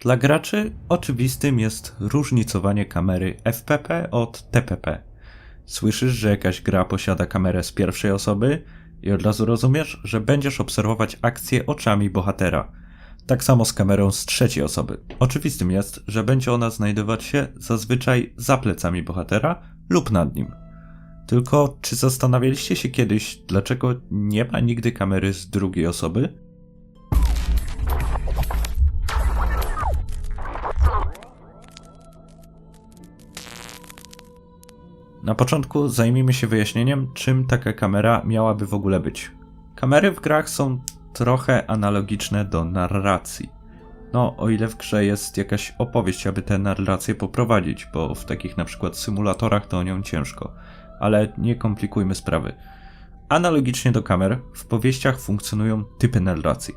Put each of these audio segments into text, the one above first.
Dla graczy oczywistym jest różnicowanie kamery FPP od TPP. Słyszysz, że jakaś gra posiada kamerę z pierwszej osoby i od razu rozumiesz, że będziesz obserwować akcję oczami bohatera. Tak samo z kamerą z trzeciej osoby. Oczywistym jest, że będzie ona znajdować się zazwyczaj za plecami bohatera lub nad nim. Tylko czy zastanawialiście się kiedyś, dlaczego nie ma nigdy kamery z drugiej osoby? Na początku zajmijmy się wyjaśnieniem, czym taka kamera miałaby w ogóle być. Kamery w grach są trochę analogiczne do narracji. No, o ile w grze jest jakaś opowieść, aby tę narrację poprowadzić, bo w takich na przykład symulatorach to o nią ciężko. Ale nie komplikujmy sprawy. Analogicznie do kamer, w powieściach funkcjonują typy narracji.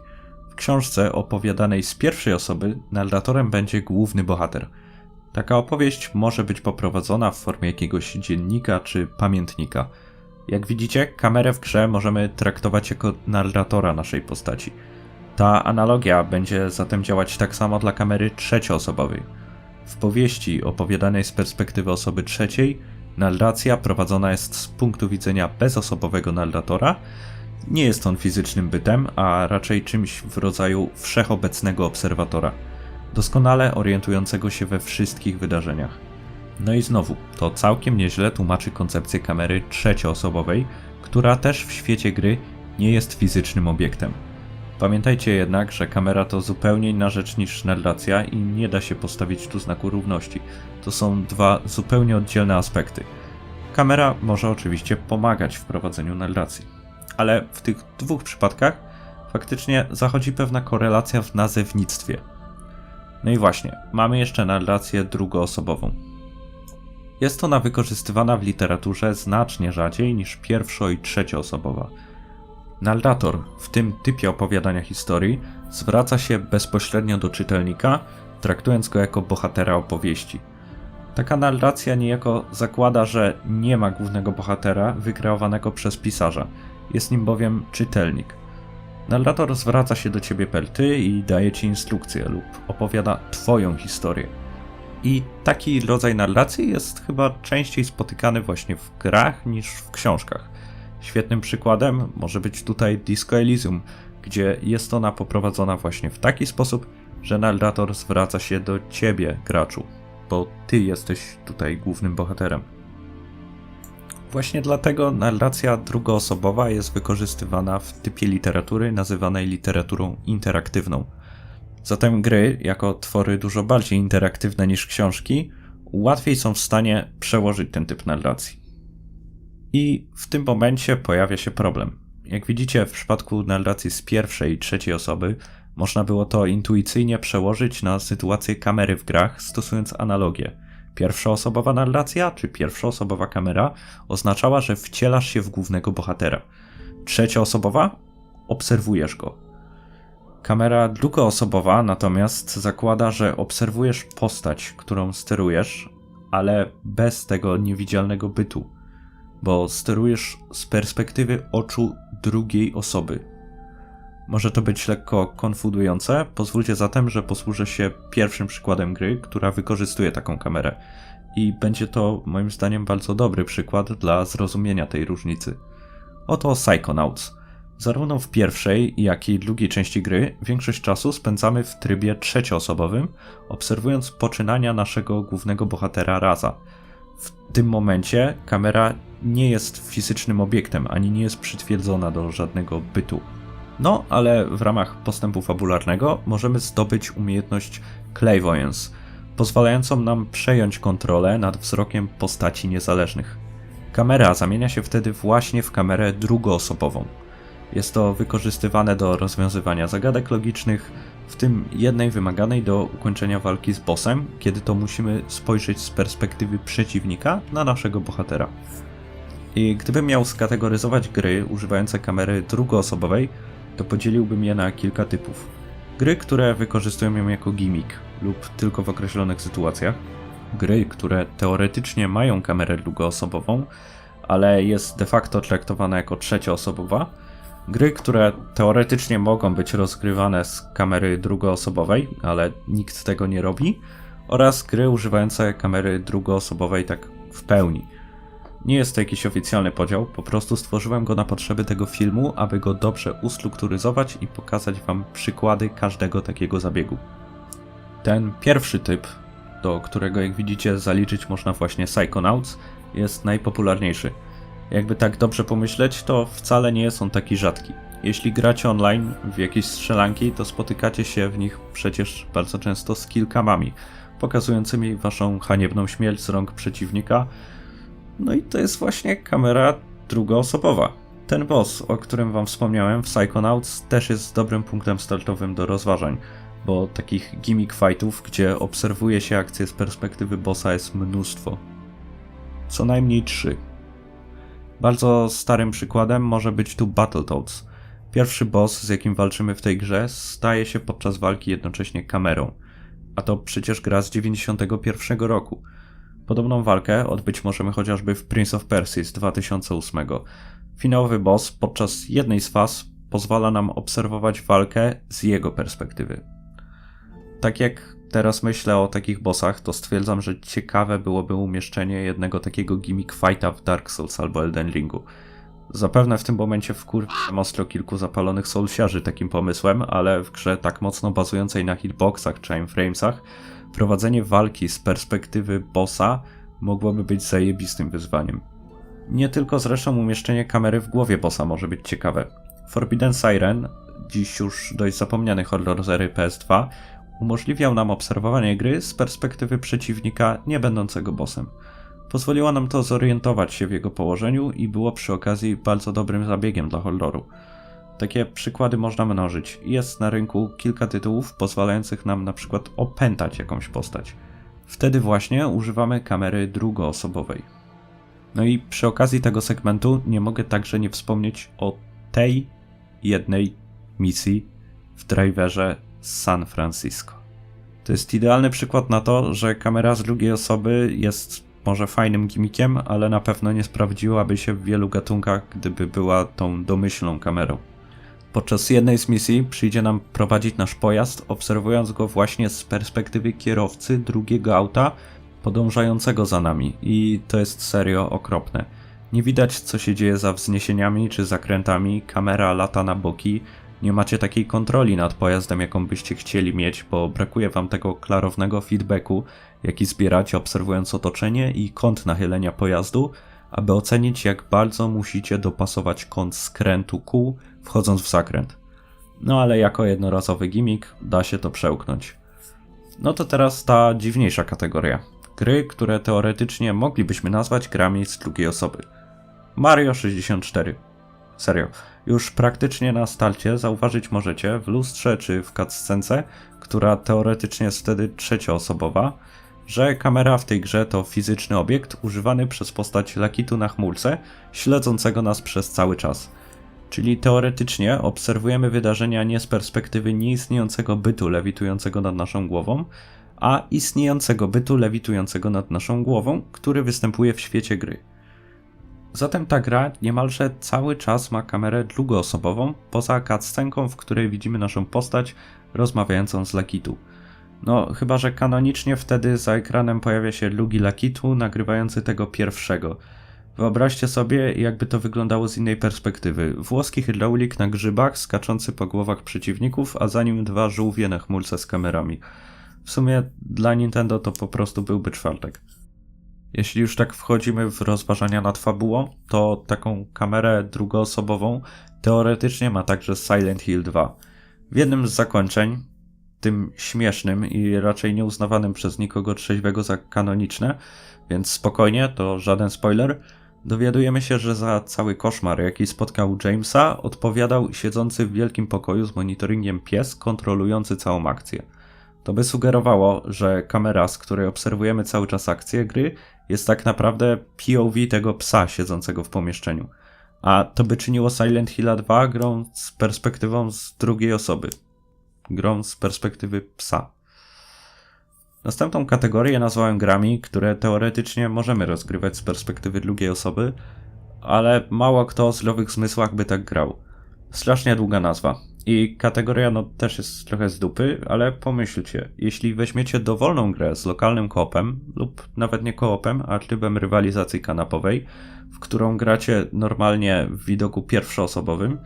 W książce opowiadanej z pierwszej osoby narratorem będzie główny bohater – Taka opowieść może być poprowadzona w formie jakiegoś dziennika czy pamiętnika. Jak widzicie, kamerę w grze możemy traktować jako narratora naszej postaci. Ta analogia będzie zatem działać tak samo dla kamery trzecioosobowej. W powieści opowiadanej z perspektywy osoby trzeciej, narracja prowadzona jest z punktu widzenia bezosobowego narratora. Nie jest on fizycznym bytem, a raczej czymś w rodzaju wszechobecnego obserwatora doskonale orientującego się we wszystkich wydarzeniach. No i znowu, to całkiem nieźle tłumaczy koncepcję kamery trzecioosobowej, która też w świecie gry nie jest fizycznym obiektem. Pamiętajcie jednak, że kamera to zupełnie inna rzecz niż narracja i nie da się postawić tu znaku równości. To są dwa zupełnie oddzielne aspekty. Kamera może oczywiście pomagać w prowadzeniu narracji, ale w tych dwóch przypadkach faktycznie zachodzi pewna korelacja w nazewnictwie. No i właśnie, mamy jeszcze narrację drugoosobową. Jest ona wykorzystywana w literaturze znacznie rzadziej niż pierwszo- i trzecioosobowa. Narrator w tym typie opowiadania historii zwraca się bezpośrednio do czytelnika, traktując go jako bohatera opowieści. Taka narracja niejako zakłada, że nie ma głównego bohatera wykreowanego przez pisarza, jest nim bowiem czytelnik. Narrator zwraca się do ciebie per ty i daje ci instrukcję lub opowiada twoją historię. I taki rodzaj narracji jest chyba częściej spotykany właśnie w grach niż w książkach. Świetnym przykładem może być tutaj Disco Elysium, gdzie jest ona poprowadzona właśnie w taki sposób, że narrator zwraca się do ciebie, graczu, bo ty jesteś tutaj głównym bohaterem. Właśnie dlatego narracja drugoosobowa jest wykorzystywana w typie literatury nazywanej literaturą interaktywną. Zatem gry, jako twory dużo bardziej interaktywne niż książki, łatwiej są w stanie przełożyć ten typ narracji. I w tym momencie pojawia się problem. Jak widzicie, w przypadku narracji z pierwszej i trzeciej osoby, można było to intuicyjnie przełożyć na sytuację kamery w grach, stosując analogię. Pierwszoosobowa narracja czy pierwszoosobowa kamera oznaczała, że wcielasz się w głównego bohatera. Trzecioosobowa obserwujesz go. Kamera drugoosobowa natomiast zakłada, że obserwujesz postać, którą sterujesz, ale bez tego niewidzialnego bytu, bo sterujesz z perspektywy oczu drugiej osoby, może to być lekko konfudujące, pozwólcie zatem, że posłużę się pierwszym przykładem gry, która wykorzystuje taką kamerę. I będzie to moim zdaniem bardzo dobry przykład dla zrozumienia tej różnicy. Oto Psychonauts. Zarówno w pierwszej, jak i drugiej części gry większość czasu spędzamy w trybie trzecioosobowym, obserwując poczynania naszego głównego bohatera Raza. W tym momencie kamera nie jest fizycznym obiektem, ani nie jest przytwierdzona do żadnego bytu. No, ale w ramach postępu fabularnego możemy zdobyć umiejętność Clairvoyance, pozwalającą nam przejąć kontrolę nad wzrokiem postaci niezależnych. Kamera zamienia się wtedy właśnie w kamerę drugoosobową. Jest to wykorzystywane do rozwiązywania zagadek logicznych, w tym jednej wymaganej do ukończenia walki z bossem, kiedy to musimy spojrzeć z perspektywy przeciwnika na naszego bohatera. I gdybym miał skategoryzować gry używające kamery drugoosobowej, to podzieliłbym je na kilka typów. Gry, które wykorzystują ją jako gimmick lub tylko w określonych sytuacjach. Gry, które teoretycznie mają kamerę drugoosobową, ale jest de facto traktowana jako trzecioosobowa. Gry, które teoretycznie mogą być rozgrywane z kamery drugooosobowej, ale nikt tego nie robi, oraz gry używające kamery drugooosobowej tak w pełni. Nie jest to jakiś oficjalny podział, po prostu stworzyłem go na potrzeby tego filmu, aby go dobrze ustrukturyzować i pokazać Wam przykłady każdego takiego zabiegu. Ten pierwszy typ, do którego jak widzicie zaliczyć można właśnie Psychonauts, jest najpopularniejszy. Jakby tak dobrze pomyśleć, to wcale nie jest on taki rzadki. Jeśli gracie online w jakieś strzelanki, to spotykacie się w nich przecież bardzo często z kilkamami, pokazującymi waszą haniebną śmierć z rąk przeciwnika. No i to jest właśnie kamera drugoosobowa. Ten boss, o którym wam wspomniałem w Psychonauts, też jest dobrym punktem startowym do rozważań, bo takich gimmick fightów, gdzie obserwuje się akcje z perspektywy bossa jest mnóstwo. Co najmniej trzy. Bardzo starym przykładem może być tu Battletoads. Pierwszy boss, z jakim walczymy w tej grze, staje się podczas walki jednocześnie kamerą. A to przecież gra z 91 roku. Podobną walkę odbyć możemy chociażby w Prince of Persia z 2008. Finałowy boss podczas jednej z faz pozwala nam obserwować walkę z jego perspektywy. Tak jak teraz myślę o takich bossach, to stwierdzam, że ciekawe byłoby umieszczenie jednego takiego gimmick fighta w Dark Souls albo Elden Ringu. Zapewne w tym momencie wkurwiam ostro kilku zapalonych soulsiarzy takim pomysłem, ale w grze tak mocno bazującej na hitboxach czy framesach, prowadzenie walki z perspektywy bossa mogłoby być zajebistym wyzwaniem. Nie tylko zresztą umieszczenie kamery w głowie bossa może być ciekawe. Forbidden Siren, dziś już dość zapomniany horror z ery PS2, umożliwiał nam obserwowanie gry z perspektywy przeciwnika nie będącego bossem. Pozwoliło nam to zorientować się w jego położeniu i było przy okazji bardzo dobrym zabiegiem dla horroru. Takie przykłady można mnożyć. Jest na rynku kilka tytułów pozwalających nam na przykład opętać jakąś postać. Wtedy właśnie używamy kamery drugoosobowej. No i przy okazji tego segmentu nie mogę także nie wspomnieć o tej jednej misji w driverze San Francisco. To jest idealny przykład na to, że kamera z drugiej osoby jest może fajnym gimmickiem, ale na pewno nie sprawdziłaby się w wielu gatunkach, gdyby była tą domyślną kamerą. Podczas jednej z misji przyjdzie nam prowadzić nasz pojazd, obserwując go właśnie z perspektywy kierowcy drugiego auta podążającego za nami. I to jest serio okropne. Nie widać co się dzieje za wzniesieniami czy zakrętami, kamera lata na boki, nie macie takiej kontroli nad pojazdem, jaką byście chcieli mieć, bo brakuje wam tego klarownego feedbacku, jaki zbieracie obserwując otoczenie i kąt nachylenia pojazdu, aby ocenić jak bardzo musicie dopasować kąt skrętu kół, wchodząc w zakręt. No ale jako jednorazowy gimmick da się to przełknąć. No to teraz ta dziwniejsza kategoria. Gry, które teoretycznie moglibyśmy nazwać grami z drugiej osoby. Mario 64. Serio, już praktycznie na starcie zauważyć możecie w lustrze czy w cutscence, która teoretycznie jest wtedy trzecioosobowa, że kamera w tej grze to fizyczny obiekt używany przez postać Lakitu na chmurce, śledzącego nas przez cały czas. Czyli teoretycznie obserwujemy wydarzenia nie z perspektywy nieistniejącego bytu lewitującego nad naszą głową, a istniejącego bytu lewitującego nad naszą głową, który występuje w świecie gry. Zatem ta gra niemalże cały czas ma kamerę drugoosobową, poza cutscenką, w której widzimy naszą postać rozmawiającą z Lakitu. No, chyba że kanonicznie wtedy za ekranem pojawia się Lugi Lakitu, nagrywający tego pierwszego. Wyobraźcie sobie, jakby to wyglądało z innej perspektywy. Włoski hydraulik na grzybach, skaczący po głowach przeciwników, a za nim dwa żółwie na chmurce z kamerami. W sumie dla Nintendo to po prostu byłby czwartek. Jeśli już tak wchodzimy w rozważania nad fabułą, to taką kamerę drugoosobową teoretycznie ma także Silent Hill 2. W jednym z zakończeń, tym śmiesznym i raczej nieuznawanym przez nikogo trzeźwego za kanoniczne, więc spokojnie, to żaden spoiler, dowiadujemy się, że za cały koszmar, jaki spotkał Jamesa, odpowiadał siedzący w wielkim pokoju z monitoringiem pies kontrolujący całą akcję. To by sugerowało, że kamera, z której obserwujemy cały czas akcję gry, jest tak naprawdę POV tego psa siedzącego w pomieszczeniu. A to by czyniło Silent Hill 2 grą z perspektywą z drugiej osoby. Grą z perspektywy psa. Następną kategorię nazwałem grami, które teoretycznie możemy rozgrywać z perspektywy drugiej osoby, ale mało kto o zdrowych zmysłach by tak grał. Strasznie długa nazwa. I kategoria no też jest trochę z dupy, ale pomyślcie, jeśli weźmiecie dowolną grę z lokalnym koopem, lub nawet nie koopem, a trybem rywalizacji kanapowej, w którą gracie normalnie w widoku pierwszoosobowym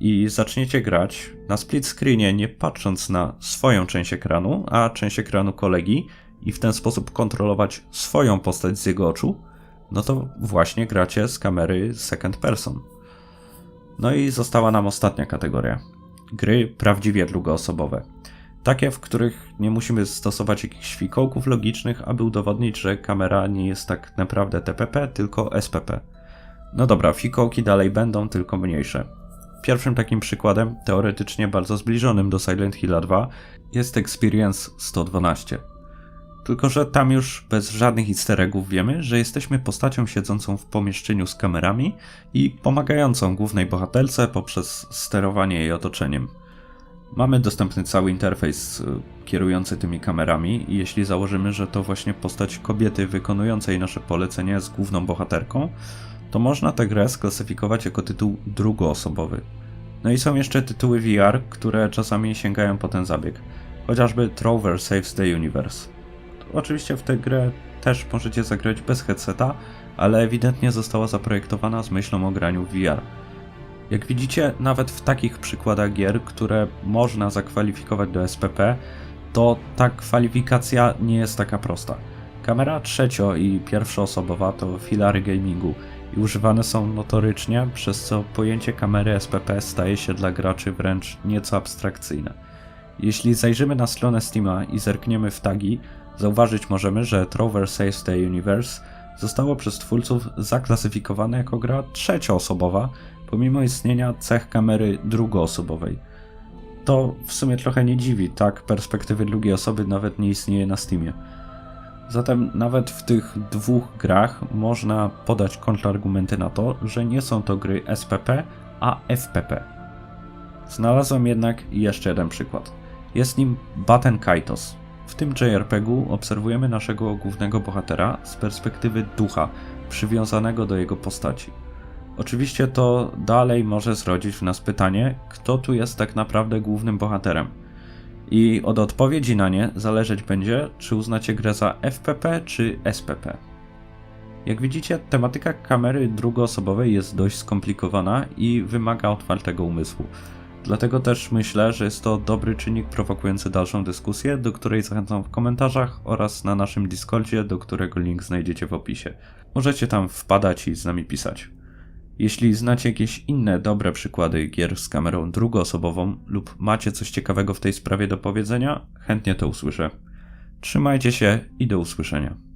i zaczniecie grać na split screenie, nie patrząc na swoją część ekranu, a część ekranu kolegi i w ten sposób kontrolować swoją postać z jego oczu, no to właśnie gracie z kamery second person. No i została nam ostatnia kategoria. Gry prawdziwie drugoosobowe. Takie, w których nie musimy stosować jakichś fikołków logicznych, aby udowodnić, że kamera nie jest tak naprawdę TPP, tylko SPP. No dobra, fikołki dalej będą, tylko mniejsze. Pierwszym takim przykładem, teoretycznie bardzo zbliżonym do Silent Hill 2, jest Experience 112. Tylko, że tam już bez żadnych easter eggów wiemy, że jesteśmy postacią siedzącą w pomieszczeniu z kamerami i pomagającą głównej bohaterce poprzez sterowanie jej otoczeniem. Mamy dostępny cały interfejs y, kierujący tymi kamerami i jeśli założymy, że to właśnie postać kobiety wykonującej nasze polecenie jest główną bohaterką, to można tę grę sklasyfikować jako tytuł drugoosobowy. No i są jeszcze tytuły VR, które czasami sięgają po ten zabieg. Chociażby Trover Saves the Universe. Oczywiście w tę grę też możecie zagrać bez headseta, ale ewidentnie została zaprojektowana z myślą o graniu VR. Jak widzicie, nawet w takich przykładach gier, które można zakwalifikować do SPP, to ta kwalifikacja nie jest taka prosta. Kamera trzecio- i pierwszoosobowa to filary gamingu i używane są notorycznie, przez co pojęcie kamery SPP staje się dla graczy wręcz nieco abstrakcyjne. Jeśli zajrzymy na stronę Steama i zerkniemy w tagi, zauważyć możemy, że Trover Saves the Universe zostało przez twórców zaklasyfikowane jako gra trzecioosobowa, pomimo istnienia cech kamery drugoosobowej. To w sumie trochę nie dziwi, tak perspektywy drugiej osoby nawet nie istnieje na Steamie. Zatem nawet w tych dwóch grach można podać kontrargumenty na to, że nie są to gry SPP, a FPP. Znalazłem jednak jeszcze jeden przykład. Jest nim Batten Kaitos. W tym JRPG-u obserwujemy naszego głównego bohatera z perspektywy ducha, przywiązanego do jego postaci. Oczywiście to dalej może zrodzić w nas pytanie, kto tu jest tak naprawdę głównym bohaterem. I od odpowiedzi na nie zależeć będzie, czy uznacie grę za FPP czy SPP. Jak widzicie, tematyka kamery drugoosobowej jest dość skomplikowana i wymaga otwartego umysłu. Dlatego też myślę, że jest to dobry czynnik prowokujący dalszą dyskusję, do której zachęcam w komentarzach oraz na naszym Discordzie, do którego link znajdziecie w opisie. Możecie tam wpadać i z nami pisać. Jeśli znacie jakieś inne dobre przykłady gier z kamerą drugoosobową lub macie coś ciekawego w tej sprawie do powiedzenia, chętnie to usłyszę. Trzymajcie się i do usłyszenia.